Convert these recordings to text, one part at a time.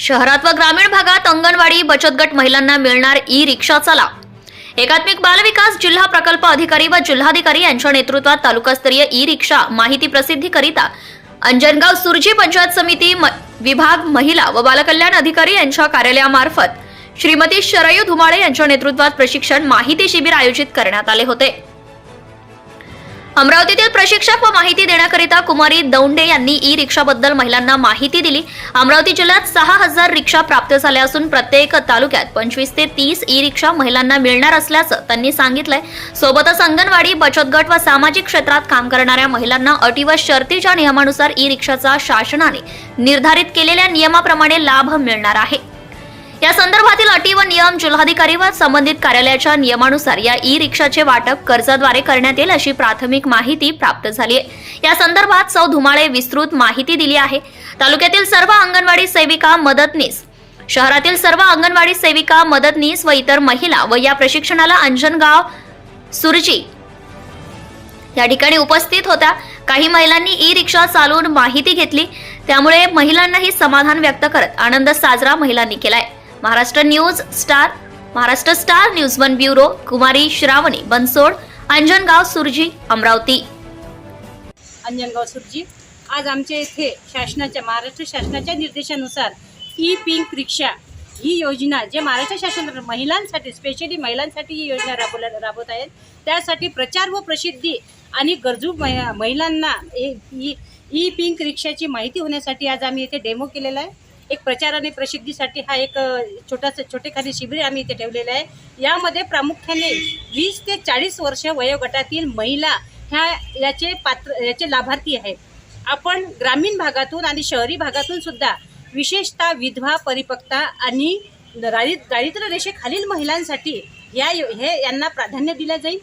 शहरात व ग्रामीण भागात अंगणवाडी बचत गट महिलांना मिळणार ई रिक्षाचा लाभ एकात्मिक बालविकास जिल्हा प्रकल्प अधिकारी व जिल्हाधिकारी यांच्या नेतृत्वात तालुकास्तरीय ई रिक्षा माहिती प्रसिद्धीकरिता अंजनगाव सुरजी पंचायत समिती म- विभाग महिला व बालकल्याण अधिकारी यांच्या कार्यालयामार्फत श्रीमती शरयू धुमाळे यांच्या नेतृत्वात प्रशिक्षण माहिती शिबिर आयोजित करण्यात आले होते. अमरावतीतील प्रशिक्षक व माहिती देण्याकरिता कुमारी दौंडे यांनी ई रिक्षाबद्दल महिलांना माहिती दिली. अमरावती जिल्ह्यात सहा हजार रिक्षा प्राप्त झाल्या असून प्रत्येक तालुक्यात पंचवीस ते तीस ई रिक्षा महिलांना मिळणार असल्याचं त्यांनी सांगितलंय. सोबतच अंगणवाडी बचत गट व सामाजिक क्षेत्रात काम करणाऱ्या महिलांना अटी व शर्तीच्या नियमानुसार ई रिक्षाचा शासनाने निर्धारित केलेल्या नियमाप्रमाणे लाभ मिळणार आहे. या संदर्भातील अटी व नियम जिल्हाधिकारी व संबंधित कार्यालयाच्या नियमानुसार या ई रिक्षाचे वाटप कर्जाद्वारे करण्यात येईल अशी प्राथमिक माहिती प्राप्त झाली आहे. या संदर्भात सौ धुमाळे विस्तृत माहिती दिली आहे. तालुक्यातील सर्व अंगणवाडी सेविका मदतनीस शहरातील सर्व अंगणवाडी सेविका मदतनीस व इतर महिला व या प्रशिक्षणाला अंजनगाव सुरजी या ठिकाणी उपस्थित होत्या. काही महिलांनी ई रिक्षा चालवून माहिती घेतली. त्यामुळे महिलांनाही समाधान व्यक्त करत आनंद साजरा महिलांनी केलाय. Maharashtra news star Maharashtra star news one bureau कुमारी श्रावणी बनसोड अंजनगाव सुरजी अमरावती. अंजनगाव सुरजी आज आमच्या इथे शासनाच्या महाराष्ट्र शासनाच्या निर्देशानुसार ई पिंक रिक्षा ही योजना जे महाराष्ट्र शासन महिलांसाठी स्पेशली महिलांसाठी ही योजना राबवल्या राबवत आहेत. त्यासाठी प्रचार व प्रसिद्धी आणि गरजू महि- महिलांना ए- ई ई पिंक रिक्षाची माहिती होण्यासाठी आज आम्ही इथे डेमो केलेला आहे. एक प्रचार आणि प्रसिद्धीसाठी हा एक छोटासा छोटेखाली शिबिर आम्ही इथे ठेवलेलं आहे. यामध्ये प्रामुख्याने वीस ते चाळीस वर्ष वयोगटातील महिला ह्या याचे पात्र याचे लाभार्थी आहेत. आपण ग्रामीण भागातून आणि शहरी भागातून सुद्धा विशेषतः विधवा परिपक्ता आणि दारि दारिद्र्य रेषेखालील महिलांसाठी या यो हे यांना प्राधान्य दिलं जाईल.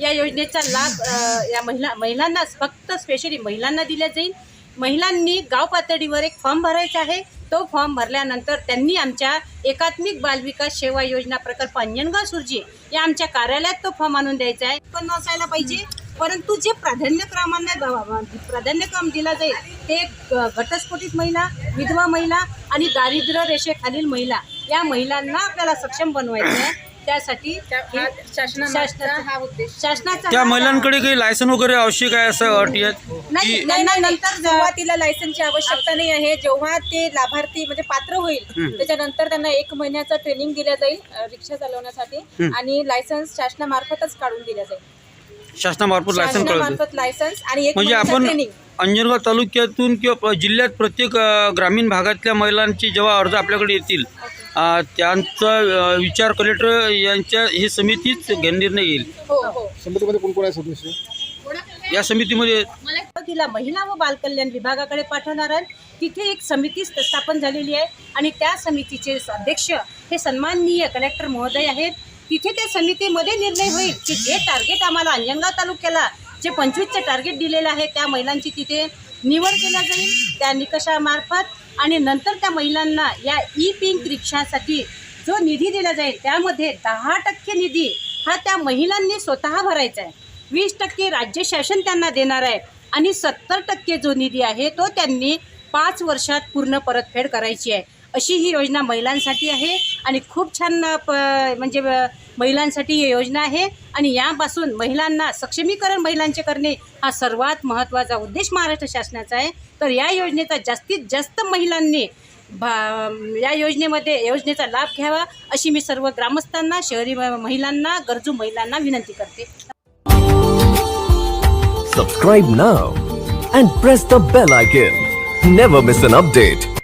या योजनेचा लाभ या महिला महिलांना फक्त स्पेशली महिलांना दिला जाईल. महिलांनी गाव पातळीवर एक फॉर्म भरायचा आहे. तो फॉर्म भरल्यानंतर त्यांनी आमच्या एकात्मिक बालविकास सेवा योजना प्रकल्प अंजनगाव सुरजी या आमच्या कार्यालयात तो फॉर्म आणून द्यायचा आहे. पण असायला पाहिजे. परंतु जे प्राधान्यक्रमांना प्राधान्यक्रम दिला जाईल ते घटस्फोटित महिला विधवा महिला आणि दारिद्र्य रेषेखालील महिला या महिलांना आपल्याला सक्षम बनवायचं आहे. त्यासाठी हे शासनाचा हा उद्देश. शासनाचा त्या हा- महिलांकडे काही लायसन वगैरे आवश्यक आहे असं अटी आहेत नाही की नाही नाही नंतर जेव्हा सुरुवातीला लायसनची आवश्यकता नाही आहे. जेव्हा ते लाभार्थी म्हणजे पात्र होईल. त्याच्यानंतर त्यांना एक महिन्याचं ट्रेनिंग दिलं जाईल अ, रिक्षा चालवण्यासाठी. आणि लायसन्स शासनामार्फतच काढून दिलं जाईल. शासनामार्फत लायसन कळतं शासनामार्फत लायसन्स आणि एक म्हणजे महिन्याचं आपण ट्रेनिंग अंजनगाव तालुक्यातून किंवा प- जिल्ह्यात प्रत्येक अ, ग्रामीण भागातल्या महिलांची जेव्हा अर्ज आपल्याकडे येतील त्यांचा विचार कलेक्टर यांच्या ही समितीच घेणं निर्णय घेईल हो हो. समितीमध्ये कोण कोण आहे सदस्य? या समितीमध्ये तिला महिला व बालकल्याण विभागाकडे पाठवणार आहेत तिथे एक समिती स्थापन झालेली आहे आणि त्या समितीचे अध्यक्ष हे सन्माननीय कलेक्टर महोदय आहेत. तिथे त्या समितीमध्ये निर्णय होईल की जे टार्गेट आम्हाला अंजनगाव तालुक्याला जे पंचवीसचं टार्गेट दिलेलं आहे त्या महिलांची तिथे निवड केल्या जाईल त्या निकषामार्फत. आणि नंतर त्या महिलांना या ई पिंक रिक्षासाठी जो निधी दिला जाईल त्यामध्ये दहा टक्के निधी हा त्या महिलांनी स्वतः भरायचा आहे. वीस टक्के राज्य शासन त्यांना देणार आहे आणि सत्तर टक्के जो निधी आहे तो त्यांनी पाच वर्षात पूर्ण परतफेड करायची आहे. अशी ही योजना महिलांसाठी आहे आणि खूप छान प म्हणजे महिलांसाठी ही योजना आहे. आणि यापासून महिलांना सक्षमीकरण महिलांचे करणे हा सर्वात महत्त्वाचा उद्देश महाराष्ट्र शासनाचा आहे. तर या योजनेचा जास्तीत जास्त महिलांनी भा या योजनेमध्ये योजनेचा लाभ घ्यावा अशी मी सर्व ग्रामस्थांना शहरी महिलांना गरजू महिलांना विनंती करते. Subscribe now and press the bell icon never miss an update